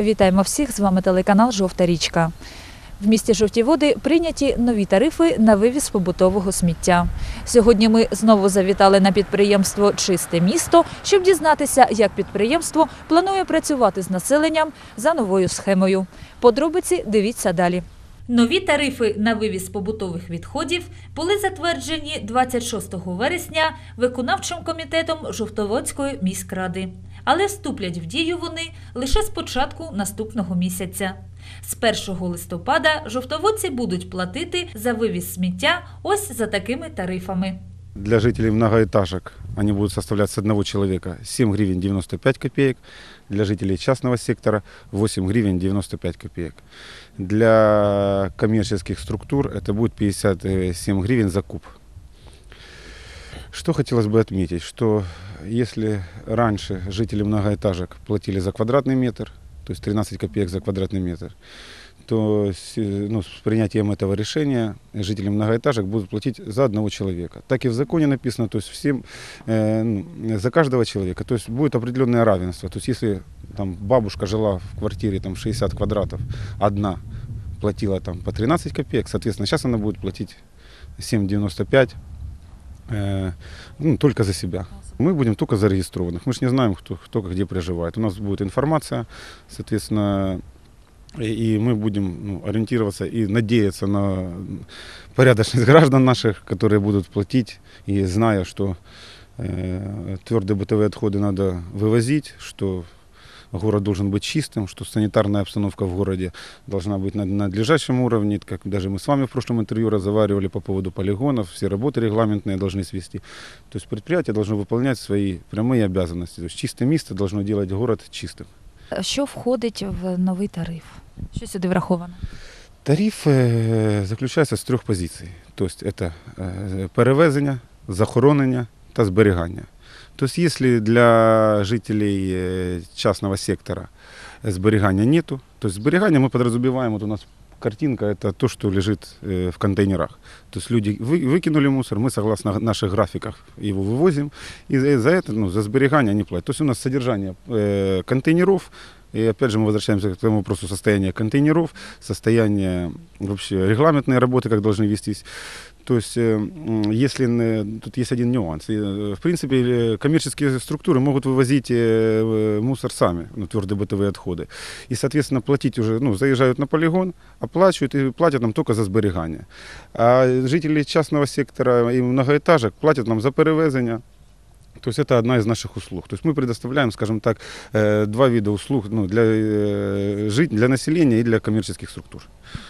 Вітаємо всіх! З вами телеканал Жовта річка. В місті Жовті Води прийняті нові тарифи на вивіз побутового сміття. Сьогодні ми знову завітали на підприємство Чисте місто, щоб дізнатися, як підприємство планує працювати з населенням за новою схемою. Подробиці дивіться далі. Нові тарифи на вивіз побутових відходів були затверджені 26 вересня виконавчим комітетом Жовтоводської міськради Але вступлять в дію вони лише з початку наступного місяця. З 1 листопада жовтоводці будуть платити за вивіз сміття ось за такими тарифами. Для жителей многоэтажек они будут составлять с одного человека 7 гривен 95 копеек, для жителей частного сектора 8 гривен 95 копеек. Для коммерческих структур это будет 57 гривен за куб. Что хотелось бы отметить, что Если раньше жители многоэтажек платили за квадратный метр, то есть 13 копеек за квадратный метр, то ну, с принятием этого решения жители многоэтажек будут платить за одного человека. Так и в законе написано, то есть всем, э, ну, за каждого человека. То есть будет определенное равенство. То есть если там бабушка жила в квартире там 60 квадратов, одна платила там по 13 копеек, соответственно, сейчас она будет платить 7,95 э, ну, только за себя. Мы будем только зарегистрированных. Мы же не знаем, кто, кто где проживает. У нас будет информация, соответственно, и, и мы будем ну, ориентироваться и надеяться на порядочность граждан наших, которые будут платить, и зная, что э, твердые бытовые отходы надо вывозить, что город должен быть чистым, что санитарная обстановка в городе должна быть на надлежащем уровне, как даже мы с вами в прошлом интервью разговаривали по поводу полигонов, все работы регламентные должны свести. То есть предприятие должно выполнять свои прямые обязанности. То есть чистое место должно делать город чистым. Що входить в новий тариф? Що сюди враховано? Тариф е, заключається з трьох позицій. Тобто це е, перевезення, захоронення та зберігання. Тобто, якщо для жителей е, частного сектора зберігання нету, то зберігання ми підрозуміваємо, от у нас картинка – это то, что лежит э, в контейнерах. То есть люди вы, выкинули мусор, мы согласно наших графиках его вывозим, и за, за это, ну, за сберегание они платят. То есть у нас содержание э, контейнеров, и опять же мы возвращаемся к тому вопросу состояния контейнеров, состояние вообще регламентной работы, как должны вестись. То есть, э, м, если н- тут есть один нюанс. Э, В принципе, э, коммерческие структуры могут вывозить э, мусор сами, ну, твердые бытовые отходы. И, соответственно, платить уже, ну, заезжают на полигон, оплачивают и платят нам только за зберігання. А жители частного сектора и многоэтажек платят нам за перевезення. То есть это одна из наших услуг. То есть мы предоставляем, скажем так, э, два вида услуг ну, для, э, жить, для населения и для коммерческих структур.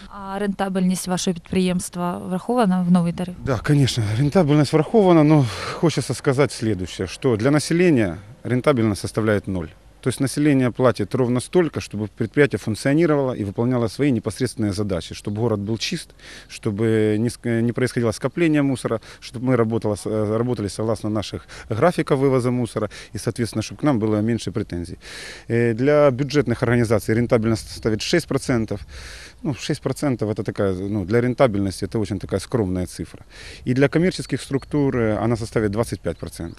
А рентабельність вашого підприємства врахована в новий тариф? Да, конечно, рентабельность врахована, но хочется сказать следующее, что для населения рентабельность составляет ноль. То есть население платит ровно столько, чтобы предприятие функционировало и выполняло свои непосредственные задачи, чтобы город был чист, чтобы не, происходило скопление мусора, чтобы мы э, работали согласно наших графиков вывоза мусора и, соответственно, чтобы к нам было меньше претензий. Э, Для бюджетных организаций рентабельность составит 6%. Ну, 6% это такая, ну, для рентабельности это очень такая скромная цифра. И для коммерческих структур э, она составит 25%.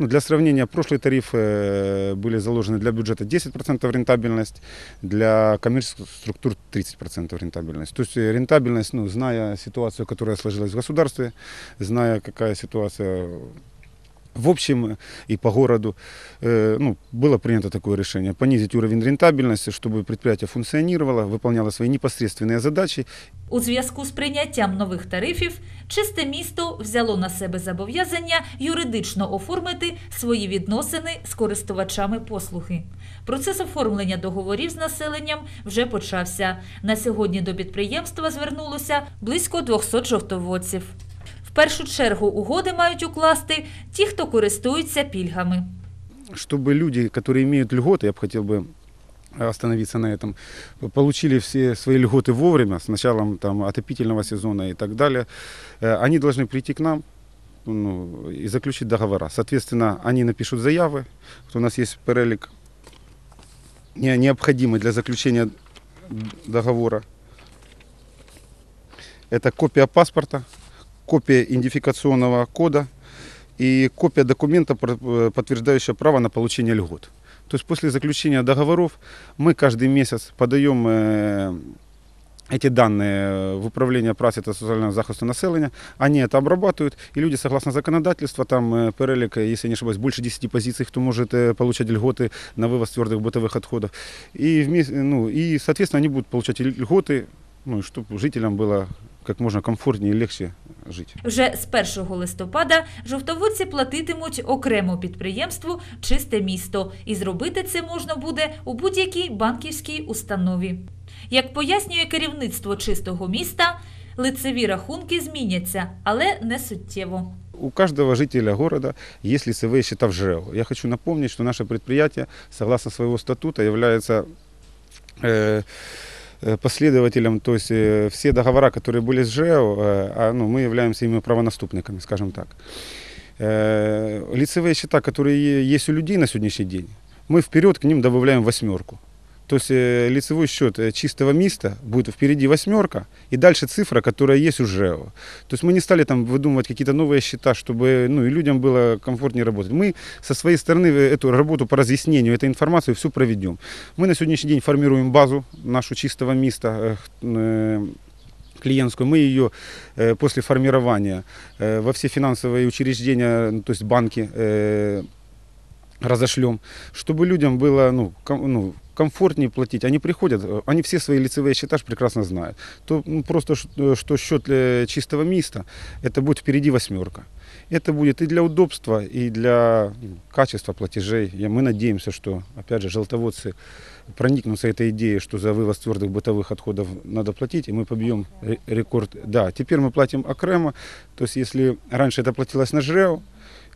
Ну, для сравнения, прошлые тарифы были заложены для бюджета 10% рентабельность, для коммерческих структур 30% рентабельность. То есть э, рентабельность, ну, зная ситуацию, которая сложилась в государстве, зная, какая ситуация в общем и по городу, э, ну, было принято такое решение понизить уровень рентабельности, чтобы предприятие функционировало, выполняло свои непосредственные задачи У зв'язку з прийняттям нових тарифів чисте місто взяло на себе зобов'язання юридично оформити свої відносини з користувачами послуги. Процес оформлення договорів з населенням вже почався. На сьогодні до підприємства звернулося близько 200 жовтоводців. В першу чергу угоди мають укласти ті, хто користуються пільгами. чтобы люди, которые имеют льготы, я бы хотел бы остановиться на этом, получили все свои льготы вовремя, с началом там, отопительного сезона и так далее, э, они должны прийти к нам ну, и заключить договора. Соответственно, они напишут заявы, вот у нас есть перелик не- необходимый для заключения договора. Это копия паспорта, копия идентификационного кода и копия документа, про- э, подтверждающего право на получение льгот. То есть после заключения договоров мы каждый месяц подаем э, эти данные в управління праці та соціального захисту населення, они это обрабатывают, и люди, согласно законодательству, там э, перелик, э, если я не ошибаюсь, больше 10 позиций, кто может э, получать льготы на вывоз твердых бытовых отходов. И, вместе, ну, и, соответственно, они будут получать льготы, ну, и чтобы жителям было как можно комфортнее и легче жить. Вже з 1 листопада жовтоводці платитимуть окремо підприємству Чисте місто, і зробити це можна буде у будь-якій банківській установі. Як пояснює керівництво чистого міста, лицеві рахунки зміняться, але не суттєво. У каждого жителя города есть лицевые счета в ЖЭО. Я хочу напомнить, что наше предприятие, согласно своего статута, является э, э, последователем, то есть э, все договора, которые были с ЖЭО, э, а, ну, мы являемся ими правонаступниками, скажем так. Э, лицевые счета, которые е- есть у людей на сегодняшний день, мы вперед к ним добавляем восьмерку. То есть э, лицевой счет э, чистого места будет впереди восьмерка, и дальше цифра, которая есть у ЖЭО. То есть мы не стали там выдумывать какие-то новые счета, чтобы ну, и людям было комфортнее работать. Мы со своей стороны э, эту работу по разъяснению этой информации всю проведем. Мы на сегодняшний день формируем базу нашу чистого места, клиентскую, мы ее после формирования во все финансовые учреждения, то есть банки, разошлем, чтобы людям было ну, ком- ну, комфортнее платить. Они приходят, э, они все свои лицевые счета прекрасно знают. То ну, просто э, что счет э, чистого места, это будет впереди восьмерка. Это будет и для удобства, и для ну, качества платежей. И мы надеемся, что, опять же, желтоводцы проникнутся этой идеей, что за вывоз твердых бытовых отходов надо платить, и мы побьем ре- рекорд. Да, теперь мы платим окремо, то есть если раньше это платилось на ЖРЭО,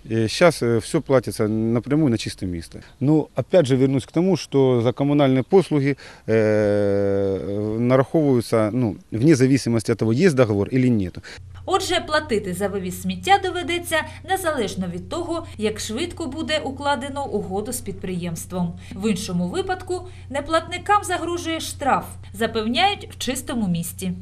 Сейчас все платится напрямую на чистое место. Ну, опять же, вернусь к тому, что за коммунальные послуги э, нараховываются, ну, вне зависимости от того, есть договор или нет. Отже, платити за вивіз сміття доведеться незалежно від того, як швидко буде укладено угоду з підприємством. В іншому випадку неплатникам загрожує штраф, запевняють в чистому місті.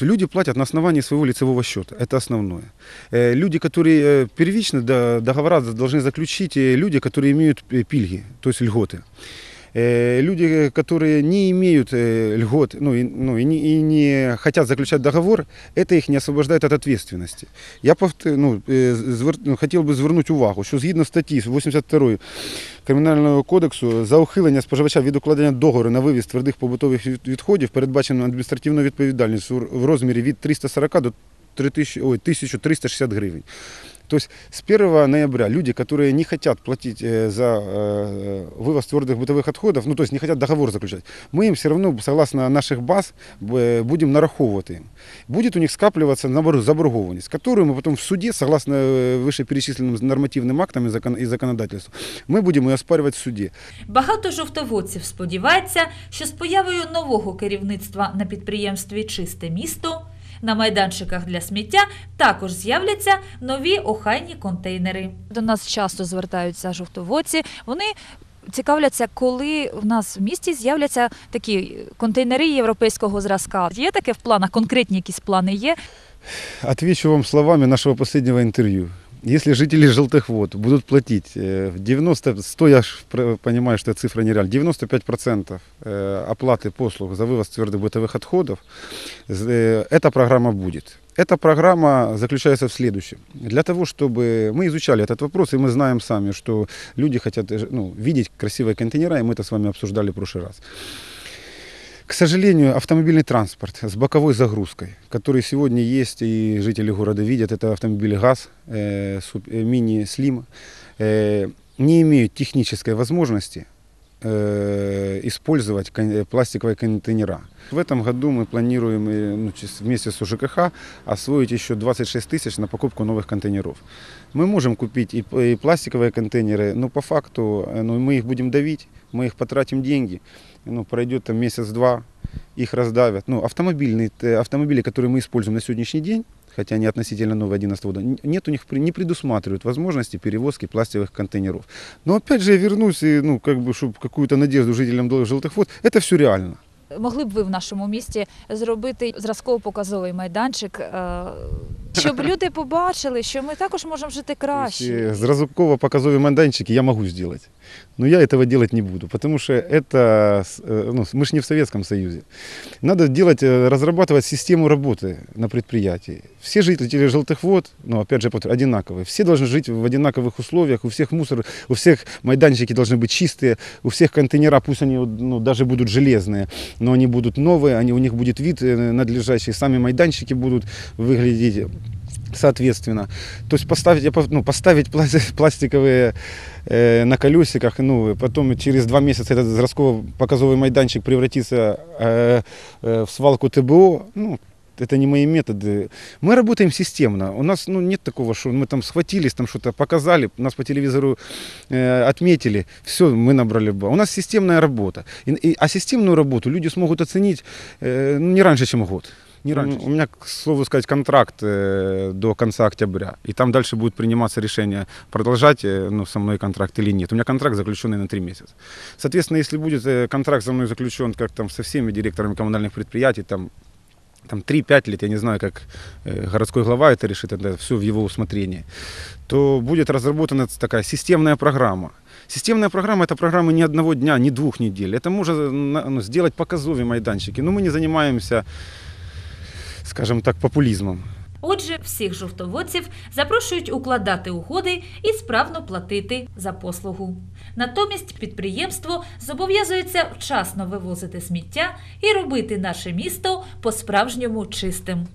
Люди платят на основании своего лицевого счета, это основное. Э, Люди, которые э, первично до- договора должны заключить, э, люди, которые имеют э, пильги, то есть льготы. Э, Люди, э, которые не имеют э, льгот, ну, и, ну, и, не, и не хотят заключать договор, это их не освобождает от ответственности. Я повт- ну, е, звер- ну, хотів би звернути увагу, що згідно статті 82 Кримінального кодексу за ухилення споживача від укладення договору на вивіз твердих побутових від- відходів передбачено адміністративну відповідальність у р- в розмірі від 340 до 3000, ой, 1360 гривень. То есть с 1 ноября люди, которые не хотят платить э, за э, вывоз твердых бытовых отходов, ну то есть не хотят договор заключать, мы им все равно, согласно наших баз, б- будем нараховывать им. Будет у них скапливаться наоборот заборгованность, которую мы потом в суде, согласно э, вышеперечисленным нормативным актам и, закон, и законодательству, мы будем ее оспаривать в суде. Багато жовтоводців сподівається, що з появою нового керівництва на підприємстві Чисте місто на майданчиках для сміття також з'являться нові охайні контейнери. До нас часто звертаються жовтоводці. Вони цікавляться, коли в нас в місті з'являться такі контейнери європейського зразка. Є таке в планах, конкретні якісь плани є. Отвечу вам словами нашого останнього интервью. Если жители Желтых Вод будут платить э, в 90, 100, я ж пр- понимаю, что эта цифра нереальна, 95% э, оплаты послуг за вывоз твердых бытовых отходов, з- э, эта программа будет. Эта программа заключается в следующем. Для того, чтобы мы изучали этот вопрос, и мы знаем сами, что люди хотят э, ну, видеть красивые контейнера, и мы это с вами обсуждали в прошлый раз. К сожалению, автомобильный транспорт с боковой загрузкой, который сегодня есть, и жители города видят, это автомобили ГАЗ, э, суп- э, мини-слим, э, не имеют технической возможности э, использовать кон- э, пластиковые контейнера. В этом году мы планируем э, ну, чис- вместе с УЖКХ освоить еще 26 тысяч на покупку новых контейнеров. Мы можем купить и, п- и пластиковые контейнеры, но по факту э, ну, мы их будем давить, мы их потратим деньги, ну, пройдет там месяц-два, их раздавят. Ну, автомобильные, т- автомобили, которые мы используем на сегодняшний день, хотя они относительно новые 11 года, н- нет у них, при- не предусматривают возможности перевозки пластиковых контейнеров. Но опять же я вернусь, и, ну, как бы, чтобы какую-то надежду жителям дал желтых вод, это все реально. Могли б ви в нашому місті зробити зразково-показовий майданчик е, Щоб люди побачили, що ми також можемо жити краще. С разрубково-показовые майданчики я могу сделать. Но я этого делать не буду, потому что это, ну, мы же не в Советском Союзе. Надо делать, разрабатывать систему работы на предприятии. Все жители Желтых вод, ну, опять же, одинаковые. Все должны жить в одинаковых условиях, у всех мусор, у всех майданчики должны быть чистые, у всех контейнера, пусть они ну, даже будут железные, но они будут новые, они, у них будет вид надлежащий, сами майданчики будут выглядеть соответственно. То есть поставить, ну, поставить пла- пластиковые э, на колесиках, ну, потом через два месяца этот зразково-показовый майданчик превратится э, э, в свалку ТБО, ну, это не мои методы. Мы работаем системно. У нас ну, нет такого, что мы там схватились, там что-то показали, нас по телевизору э, отметили, все, мы набрали балл. У нас системная работа. И, и- а системную работу люди смогут оценить э, ну, не раньше, чем год. Не раньше. У меня, к слову сказать, контракт э, до конца октября. И там дальше будет приниматься решение, продолжать э, ну, со мной контракт или нет. У меня контракт заключенный на три месяца. Соответственно, если будет э, контракт со мной заключен, как там со всеми директорами коммунальных предприятий, там там 3-5 лет, я не знаю, как городской глава это решит, это все в его усмотрении, то будет разработана такая системная программа. Системная программа – это программа не одного дня, не двух недель. Это можно ну, сделать показовые майданчики. Но мы не занимаемся, скажем так, популізмом. Отже, всіх жовтоводців запрошують укладати угоди і справно платити за послугу. Натомість підприємство зобов'язується вчасно вивозити сміття і робити наше місто по-справжньому чистим.